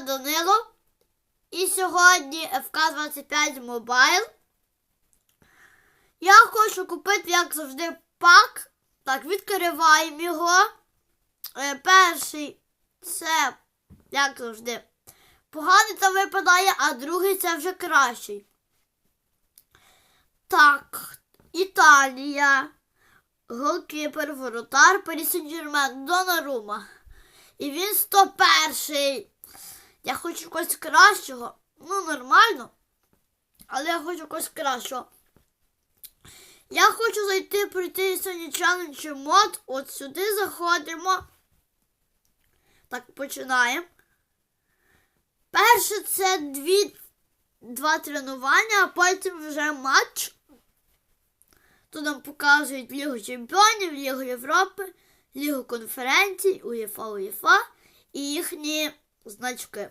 Данило. І сьогодні ФК-25 Мобайл. Я хочу купити, як завжди, пак. Так, відкриваємо його. Е, перший це, як завжди, поганий там випадає, а другий це вже кращий. Так, Італія. Голкіпер, воротар, Парі-Сен-Жермен, Донарума. І він 101. Я хочу когось кращого. Ну, нормально. Але я хочу когось кращого. Я хочу зайти пройти сьогодні челендж мод. От сюди заходимо. Так, починаємо. Перше це дві, два тренування, а потім вже матч. Тут нам показують Лігу Чемпіонів, Лігу Європи, Лігу конференцій, УЄФА, УЄФА і їхні значки.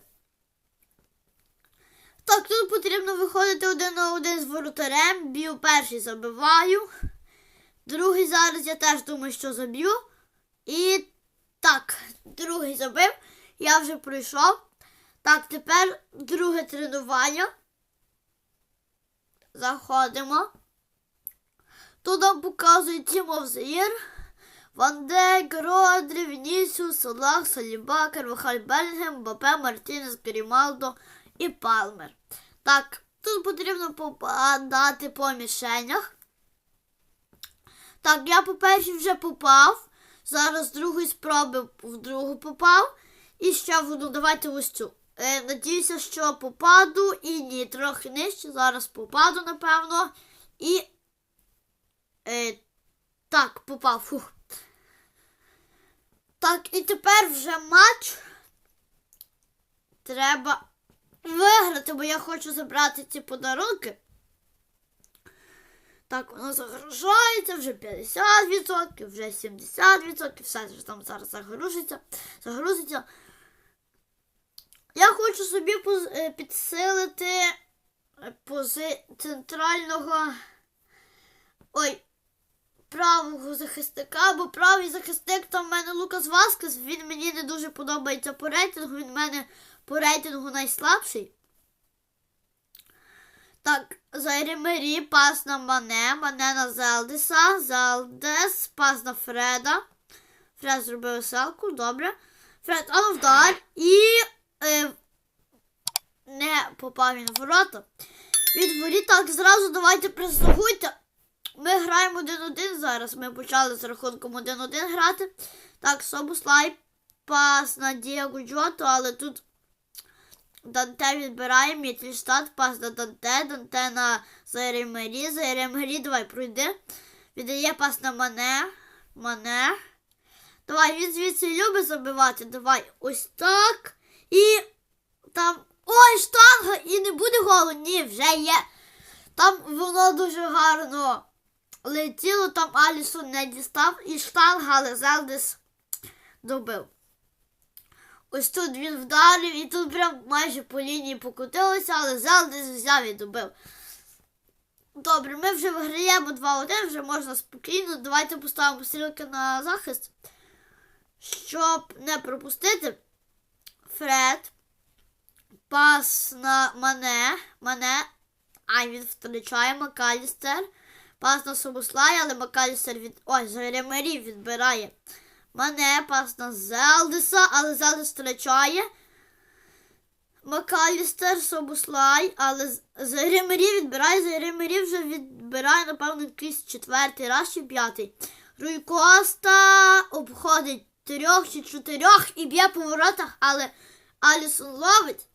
Так, тут потрібно виходити один на один з воротарем. Б'ю перший забиваю. Другий зараз я теж думаю, що заб'ю. І так, другий забив. Я вже пройшов. Так, тепер друге тренування. Заходимо. Тут нам показують Тімов Заїр, Ван Дейк, Родрі, Вінісіус, Салах, Саліба, Карвахаль Белінгем, Бапе, Мартінес, Грімалдо і Палмер. Так, тут потрібно попадати по мішенях. Так, я по першій вже попав. Зараз з другої спроби в другу попав. І ще в одну. Давайте ось цю. Е, надіюся, що попаду. І ні, трохи нижче. Зараз попаду, напевно. І. Е, так, попав. Фух. Так, і тепер вже матч. Треба виграти, бо я хочу забрати ці подарунки. Так, воно загружається, вже 50%, вже 70%, все вже там зараз загрузиться. загрузиться. Я хочу собі е, підсилити е, пози центрального. Ой, правого захисника, бо правий захисник там в мене Лукас Васкес, він мені не дуже подобається по рейтингу, він в мене по рейтингу найслабший. Так, Зайремері, пас на Мане, Мане на Зелдеса, Зелдес, пас на Фреда. Фред зробив селку, добре. Фред, а ну вдар. І е, не попав він в ворота. Від воріт, так, зразу давайте прислугуйте. Граємо 1-1 зараз. Ми почали з рахунком 1-1 грати. Так, Собуслай, пас на Діагу Джоту, але тут Данте відбирає Мітльштадт, пас на Данте, Данте на Зайремері, Зайремері, давай пройди. Віддає пас на Мане. Мане. Давай, він звідси любить забивати. Давай ось так. І там. Ой, штанга! І не буде голу. Ні, вже є. Там воно дуже гарно летіло, там Алісон не дістав і штанга, але Зелдес добив. Ось тут він вдарив і тут прям майже по лінії покотилося, але Зелдес взяв і добив. Добре, ми вже виграємо 2-1, вже можна спокійно. Давайте поставимо стрілки на захист, щоб не пропустити. Фред. Пас на Мане. Мане. Ай, він втрачає Макалістер. Пас на але Макалістер від. Ой, Зайремері відбирає. Мане, пас на Зелдеса, але Зелдес втрачає. Макалістер, Собуслай, але Зайремері відбирає. Зайремері вже відбирає, напевно, якийсь четвертий раз чи п'ятий. Руй Коста обходить трьох чи чотирьох і б'є по воротах, але Алісон ловить.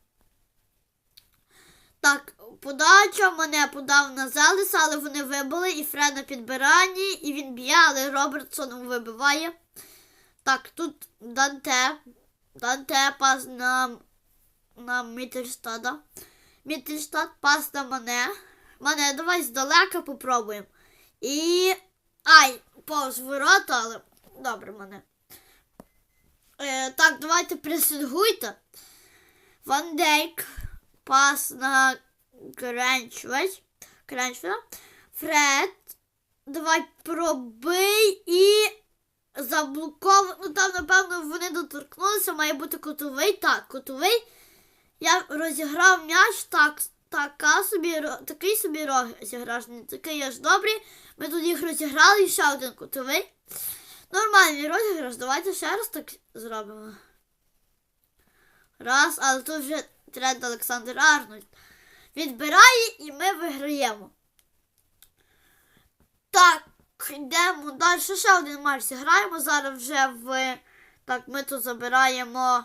Так, подача мене подав на Зелеса, але вони вибили і Фред на підбиранні, і він б'є, але Робертсон вибиває. Так, тут Данте. Данте пас на, на Міттельштада. Міттельштад пас на мене. Мене, давай здалека попробуємо. І. Ай, повз ворота, але добре мене. Е, так, давайте пресингуйте. Ван Дейк. Пас на. Кренчведа. Фред. Давай пробий і заблоков. Ну там, напевно, вони доторкнулися. Має бути котовий. Так, котовий. Я розіграв м'яч так, така собі, такий собі розіграш, не такий аж добрий. Ми тут їх розіграли ще один кутовий. Нормальний розіграш, давайте ще раз так зробимо. Раз, але тут вже тренд Олександр Арнольд. Відбирає і ми виграємо. Так, йдемо далі. Ще один матч зіграємо. Зараз вже в. Так, ми тут забираємо.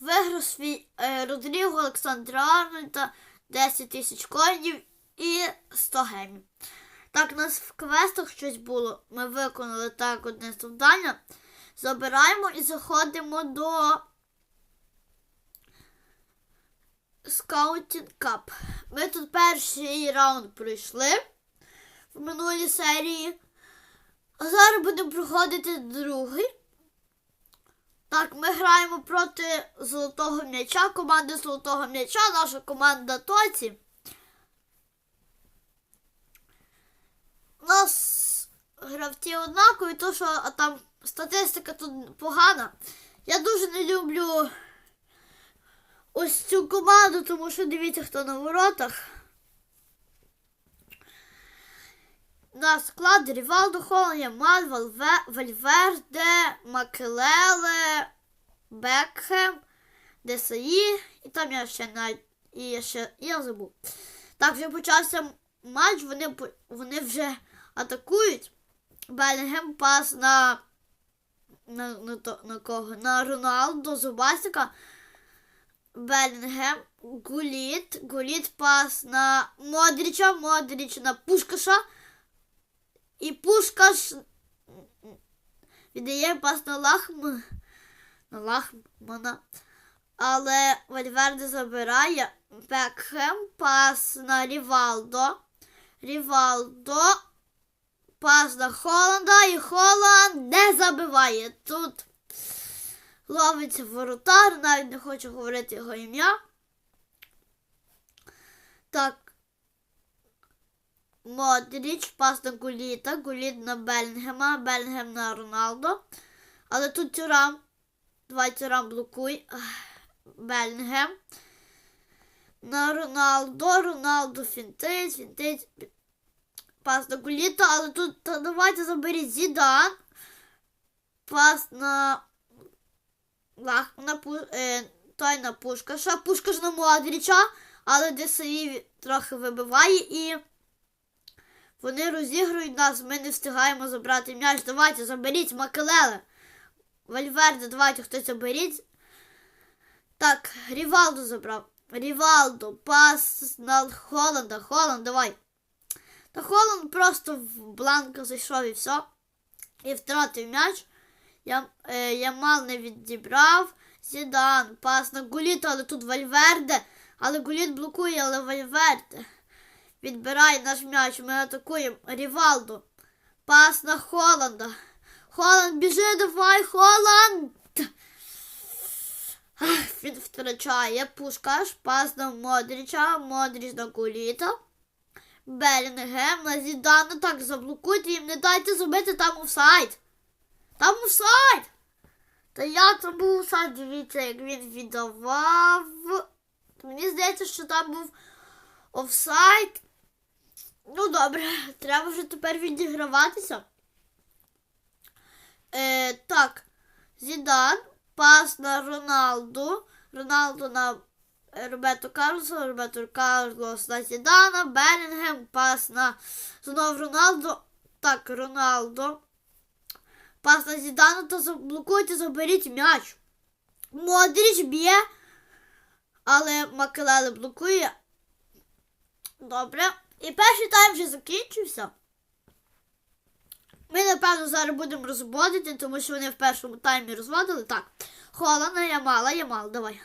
Виграв свій е, Родріго Олександра Арнольда 10 тисяч коїнів і 100 гемів. Так, у нас в квестах щось було. Ми виконали так одне завдання. Забираємо і заходимо до Scouting Cup. Ми тут перший раунд пройшли в минулій серії. А зараз будемо проходити другий. Так, ми граємо проти золотого м'яча, команди золотого м'яча, наша команда Тоці. У нас гравці однакові, то що а там статистика тут погана. Я дуже не люблю ось цю команду, тому що дивіться, хто на воротах. На склад Рівалдо, Холланд, Ямаль, Вальве- Вальверде, Макелеле, Бекхем, Десаї, і там я ще навіть і я ще я забув. Так, вже почався матч, вони, вони вже атакують. Белінгем пас на, на, на, на кого? На Роналдо Зубасика. Белінгем, Гуліт, Гуліт пас на Модріча, Модріч на Пушкаша. І Пушкаш віддає пас на Лахм. На Лахмана. Але Вальверде забирає. Бекхем пас на Рівалдо. Рівалдо. Пас на Холланда і Холланд не забиває. Тут ловиться воротар, навіть не хочу говорити його ім'я. Так. Модріч, пас на Гуліта, Гуліт на Белінгема, Белінгем на Роналдо. Але тут Тюрам. Давай Тюрам блокуй. Белінгем. На Роналдо, Роналдо фінтить, фінтить. Пас на але тут давайте заберіть Зідан. Пас на Лах, на пу, е, той на Пушкаша. Пушкаш на Модріча, але Десаї трохи вибиває і вони розігрують нас, ми не встигаємо забрати м'яч. Давайте заберіть Макелеле. Вальверде, давайте хтось заберіть. Так, Рівалдо забрав. Рівалдо, пас на Холланда. Холланд, давай. Та Холланд просто в бланка зайшов і все. І втратив м'яч. Я, е, Ямал не відібрав. Зідан, пас на Гуліта, але тут Вальверде. Але Гуліт блокує, але Вальверде. Відбирає наш м'яч. Ми атакуємо. Рівалдо. Пас на Холланда. Холланд, біжи, давай, Холланд! Ах, Він втрачає. Пушкаш, пас на Модріча, Модріч на Гуліта. Белінгем на Зідана. Так, заблокуйте їм, не дайте зробити там офсайд. Там офсайд! Та як там був офсайд? Дивіться, як він віддавав. Мені здається, що там був офсайд. Ну, добре, треба вже тепер відіграватися. Е, так, Зідан, пас на Роналду. Роналду на Роберто Карлоса, Роберто Карлос на Зідана, Белінгем, пас на знов Роналду. Так, Роналдо. Пас на Зідана, то заблокуйте, заберіть м'яч. Модріч б'є, але Макелеле блокує. Добре. І перший тайм вже закінчився. Ми, напевно, зараз будемо розводити, тому що вони в першому таймі розводили. Так. Холана, Ямала, Ямал, давай.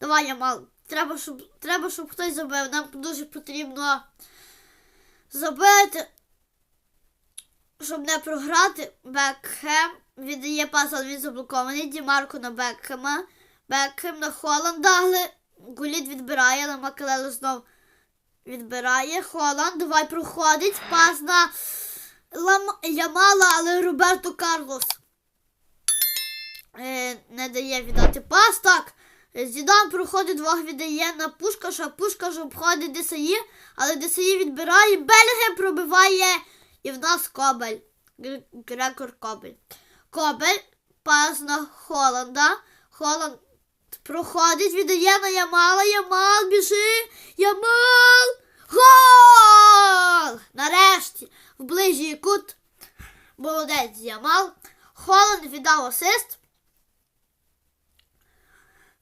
Давай, Ямал. Треба, щоб, треба, щоб хтось забив. Нам дуже потрібно забити, щоб не програти. Бекхем віддає пас, але він заблокований. Дімарко на Бекхема. Бекхем на Холланда, але Гуліт відбирає, але Макелеле знов відбирає. Холланд, давай проходить. Пас на Лам... Ямала, але Роберто Карлос. Е, не дає віддати пас. Так. Зідан проходить двох віддає на Пушкаша, Пушкаш обходить Десаї, але Десаї відбирає, Белінгем пробиває і в нас Кобель. Грекор Кобель. Кобель, пас на Холланда. Холланд проходить, віддає на Ямала, Ямал біжи, Ямал! Гол! Нарешті в ближній кут. Молодець Ямал. Холланд віддав асист.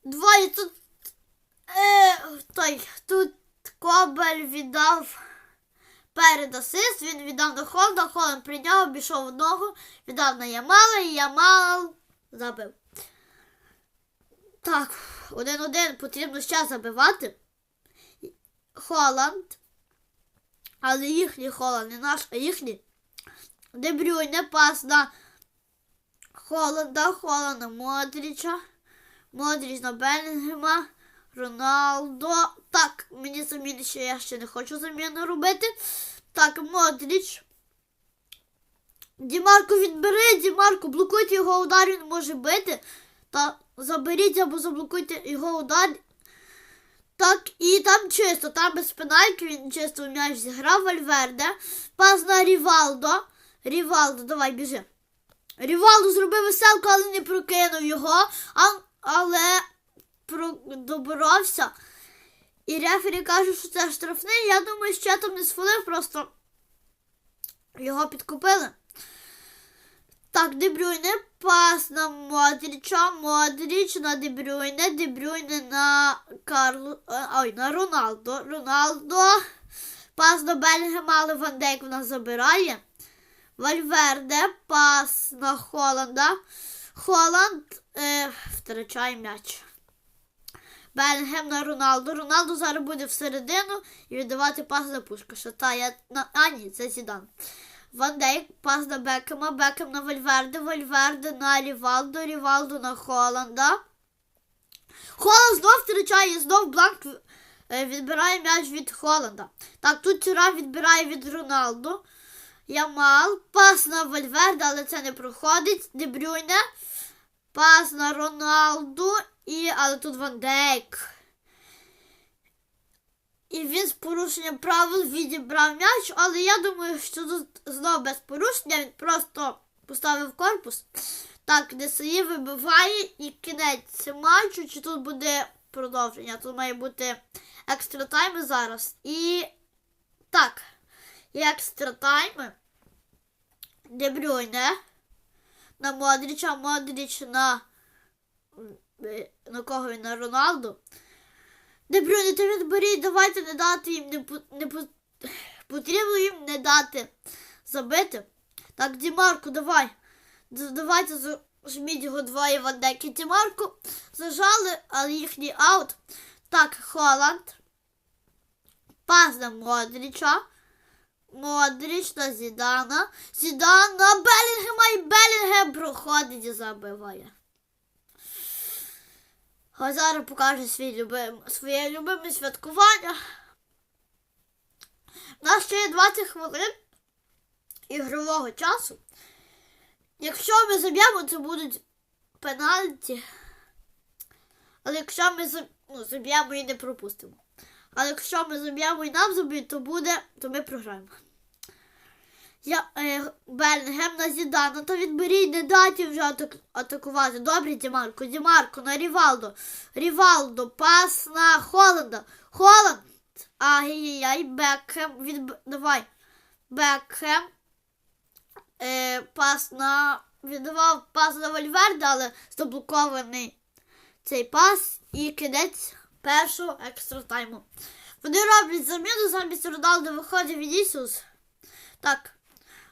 Двоє тут. Е, той, тут Кобель віддав перед асист, він віддав на Холланда, Холланд прийняв, обійшов одного, віддав на Ямала і Ямал забив. Так, один-один потрібно ще забивати. Холланд. Але їхній Холланд, не наш, а їхній. Дебрюйне пас на Холланда, Холланда Модріча. Модріч на Белінгема. Роналдо. Так, мені заміни ще я ще не хочу заміну робити. Так, Модріч. Дімарко відбери, Дімарко, блокуйте його удар, він може бити. Та заберіть або заблокуйте його удар. Так, і там чисто, там без пенальки, він чисто м'яч зіграв Вальверде. Пас на Рівалдо. Рівалдо, давай біжи. Рівалдо зробив веселку, але не прокинув його, а, але про, доборовся. І рефері каже, що це штрафний. Я думаю, що там не свалив, просто його підкупили. Так, Дебрюйне, пас на Модріча, Модріч на Дебрюйне, Дебрюйне на Карлу, е, ой, на Роналдо, Роналдо, пас на Белінгема, але Ван Дейк в нас забирає. Вальверде, пас на Холланда. Холланд е, втрачає м'яч. Белінгем на Роналду. Роналду зараз буде всередину і віддавати пас на Пушкаша. Та я а, ні, це Зідан. Ван Дейк, пас на Бекема, Бекем на Вальверде, Вальверде на Рівалдо, Рівалдо на Холланда. Холланд знов втрачає, знов бланк е, відбирає м'яч від Холланда. Так, тут Тюра відбирає від Роналду. Ямал, пас на Вальверде, але це не проходить. Дебрюйне, пас на Роналду, і, але тут Ван Дейк. І він з порушенням правил відібрав м'яч, але я думаю, що тут знову без порушення він просто поставив корпус. Так, Десаї вибиває і кінець матчу, чи тут буде продовження. Тут має бути екстра тайми зараз. І так, екстра тайми. Дебрюйне на Модріча, Модріч на. На кого він? На Роналду. Дебрюйне, ти відберіть, давайте не дати їм, не, не потрібно їм не дати забити. Так, Дімарко, давай. Давайте зажміть його двоє вандеки. Дімарко зажали, але їхній аут. Так, Холланд. Пас на Модріча. Модріч на Зідана. Зідан Белінгема і Белінгем проходить і забиває. А зараз покаже свій любим, своє любиме святкування. У нас ще є 20 хвилин ігрового часу. Якщо ми заб'ємо, це будуть пенальті. Але якщо ми ну, заб'ємо і не пропустимо. Але якщо ми заб'ємо і нам заб'ють, то буде, то ми програємо. Я е, Белінгем на Зідана, то відберіть, не дайте вже атак, атакувати. Добре, Дімарко, Дімарко на Рівалдо. Рівалдо, пас на Холланда. Холланд. Ай-яй-яй, Бекхем. Від... Давай. Бекхем. Е, пас на. Віддавав пас на Вальверде, але заблокований цей пас і кінець першого екстра тайму. Вони роблять заміну, замість Роналду виходить Вінісіус. Так.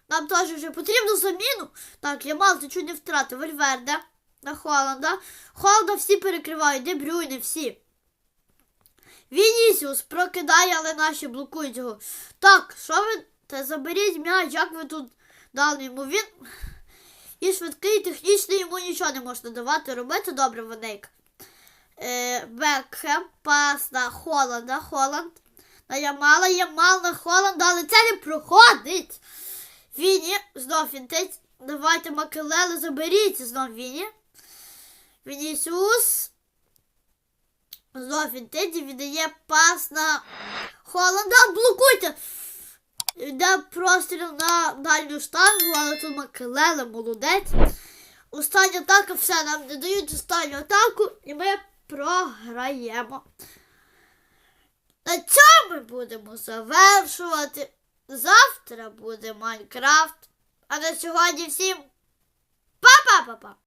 Нам теж вже потрібну заміну. Так, Ямал, ти чуть не втратив. Вальверде на Холланда. Холланда всі перекривають, де Брюйне всі. Вінісіус прокидає, але наші блокують його. Так, що ви? Та заберіть м'яч, як ви тут дали йому він. І швидкий, і технічний, йому нічого не можна давати. Робити добре Ванейк. Е, Бекхем, пас на Холланда, Холланд. На Ямала, Ямал на Холланда, але це не проходить. Віні, знов фінтець. Давайте Макелеле, заберіть знов Віні. Вінісіус. Знов інтеді віддає пас на Холланда. Блокуйте! Йде простріл на дальню штангу, але тут Макелеле молодець. Остання атака, все, нам не дають останню атаку, і ми програємо. На цьому ми будемо завершувати. Завтра буде Майнкрафт. А на сьогодні всім па-па-па-па!